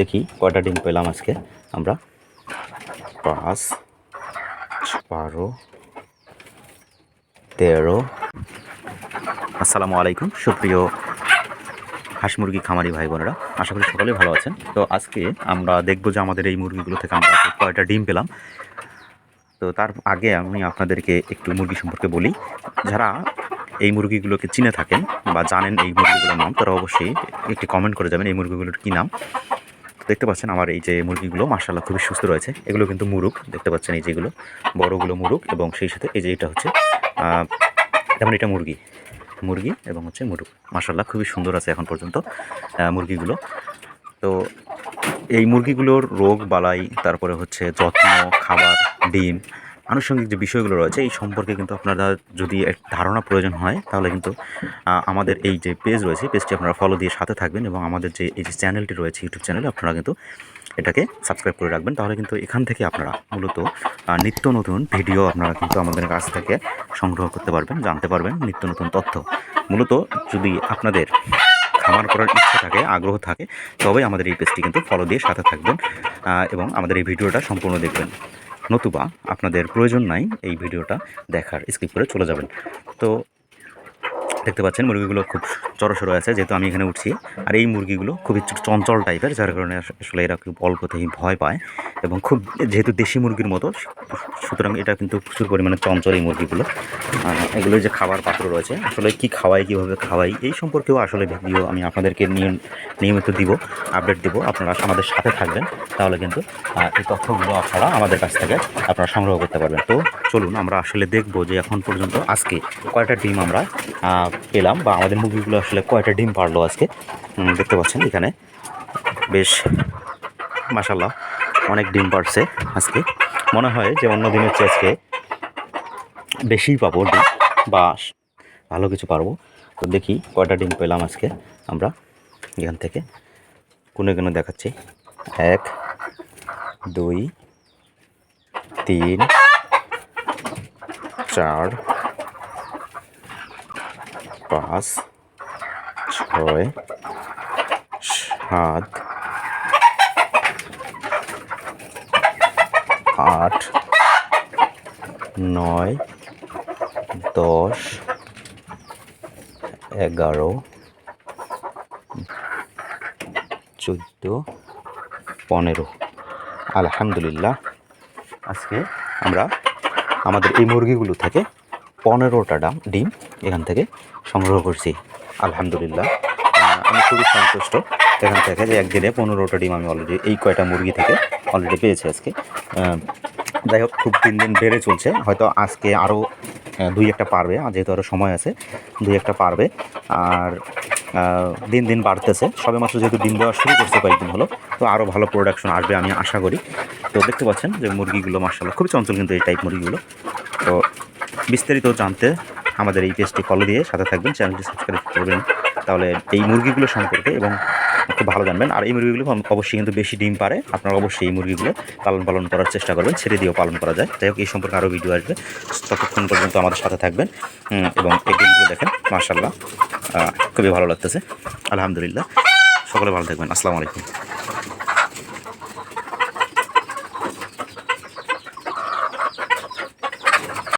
দেখি কয়টা ডিম পেলাম আজকে। আমরা পাঁচ, বারো, তেরো। আসসালামু আলাইকুম, সুপ্রিয় হাঁস মুরগি খামারি ভাই বোনেরা, আশা করি সকলেই ভালো আছেন। তো আজকে আমরা দেখব যে আমাদের এই মুরগিগুলো থেকে আমরা কয়টা ডিম পেলাম। তো তার আগে আমি আপনাদেরকে একটু মুরগি সম্পর্কে বলি। যারা এই মুরগিগুলোকে চিনে থাকেন বা জানেন এই মুরগিগুলোর নাম, তারা অবশ্যই একটি কমেন্ট করে যাবেন এই মুরগিগুলোর কী নাম। দেখতে পাচ্ছেন আমার এই যে মুরগিগুলো মার্শাল্লাহ খুবই সুস্থ রয়েছে। এগুলো কিন্তু মুরুগ দেখতে পাচ্ছেন এই যেগুলো। বড়গুলো মুরুগ এবং সেই সাথে এই যে এটা হচ্ছে যেমন এটা মুরগি। মুরগি এবং হচ্ছে মুরুগ মার্শাল্লাহ খুবই সুন্দর আছে এখন পর্যন্ত মুরগিগুলো। তো এই মুরগিগুলোর রোগ, বালাই, তারপরে হচ্ছে যত্ন, খাবার, ডিম আনুষঙ্গিক যে বিষয়গুলো রয়েছে, এই সম্পর্কে কিন্তু আপনারা যদি এক ধারণা প্রয়োজন হয়, তাহলে কিন্তু আমাদের এই যে পেজ রয়েছে পেজটি আপনারা ফলো দিয়ে সাথে থাকবেন এবং আমাদের যে, এই যে চ্যানেলটি রয়েছে ইউটিউব চ্যানেলে আপনারা কিন্তু এটাকে সাবস্ক্রাইব করে রাখবেন। তাহলে কিন্তু এখান থেকে আপনারা মূলত নিত্য নতুন ভিডিও আপনারা কিন্তু আমাদের কাছ থেকে সংগ্রহ করতে পারবেন, জানতে পারবেন, নিত্য নতুন তথ্য। মূলত যদি আপনাদের খামার করার ইচ্ছা থাকে, আগ্রহ থাকে, তবেই আমাদের এই পেজটি কিন্তু ফলো দিয়ে সাথে থাকবেন এবং আমাদের এই ভিডিওটা সম্পূর্ণ দেখবেন। নতুবা আপনাদের প্রয়োজন নাই এই ভিডিওটা দেখার স্কিপ করে চলে যাবেন। তো দেখতে পাচ্ছেন মুরগিগুলো খুব চড়সড়ো আছে, যেহেতু আমি এখানে উঠছি। আর এই মুরগিগুলো খুবই চঞ্চল টাইপের যার কারণে আসলে এরা খুব অল্পতেই ভয় পায়। এবং খুব যেহেতু দেশি মুরগির মতো সুতরাং এটা কিন্তু প্রচুর পরিমাণে চঞ্চল এই মুরগিগুলো। আহ, এগুলোর যে খাবার পাত্র রয়েছে আসলে কি খাওয়াই কীভাবে খাওয়াই এই সম্পর্কেও আসলে ভিডিও আমি আপনাদেরকে নিয়ম- নিয়মিত দিব আপডেট দিব। আপনারা আমাদের সাথে থাকবেন তাহলে কিন্তু এই তথ্যগুলো আপনারা আমাদের কাছ থেকে আপনারা সংগ্রহ করতে পারবেন। তো চলুন আমরা আসলে দেখব যে এখন পর্যন্ত আজকে কয়টা ডিম আমরা পেলাম বা আমাদের মুরগিগুলো আসলে কয়টা ডিম পারল আজকে? দেখতে পাচ্ছেন এখানে। বেশ মাসাল্লাহ অনেক ডিম পারছে আজকে। মনে হয় যে অন্য দিনের চেয়ে আজকে বেশিই পাবো ডিম বা ভালো কিছু পারব। তো দেখি কয়টা ডিম পেলাম আজকে আমরা। এখান থেকে কোনো কোনে দেখাচ্ছি। এক, দুই, তিন, চার, পাঁচ, ছয়, সাত আট, নয়, দশ, এগারো, চোদ্দ, পনেরো। আলহামদুলিল্লাহ, আজকে আমরা আমাদের এই মুরগিগুলো থেকে পনেরোটা ডাম ডিম এখান থেকে সংগ্রহ করছি। আলহামদুলিল্লাহ। আমি খুবই সন্তুষ্ট। এখান থেকে যে একদিনে পনেরোটা ডিম আমি অলরেডি এই কয়টা মুরগি থেকে অলরেডি পেয়েছি আজকে। যাই হোক, খুব দিন দিন বেড়ে চলছে। হয়তো আজকে আরও দুই একটা পারবে যেহেতু আরও সময় আছে, দুই একটা পারবে। আর দিন দিন বাড়তেছে। সবে মাত্র যেহেতু ডিম দেওয়া শুরু করছে কয়েকদিন হলো, তো আরও ভালো প্রোডাকশন আসবে আমি আশা করি। তো দেখতে পাচ্ছেন যে মুরগিগুলো মার্শাল্লাহ খুবই চঞ্চল কিন্তু এই টাইপ মুরগিগুলো। তো বিস্তারিত জানতে আমাদের এই পেজটি ফলো দিয়ে সাথে থাকবেন চ্যানেলটি সাবস্ক্রাইব করবেন। তাহলে এই মুরগিগুলো সম্পর্কে এবং খুব ভালো জানবেন। আর এই মুরগিগুলো অবশ্যই কিন্তু বেশি ডিম পারে। আপনারা অবশ্যই এই মুরগিগুলো পালন পালন করার চেষ্টা করবেন, ছেড়ে দিয়েও পালন করা যায়। যাই হোক, এই সম্পর্কে আরও ভিডিও আসবে। ততক্ষণ পর্যন্ত আমাদের সাথে থাকবেন। এবং এই ডিমগুলো দেখেন মার্শাল্লাহ খুবই ভালো লাগতেছে। আলহামদুলিল্লাহ। সকলে ভালো থাকবেন। আসসালামু আলাইকুম।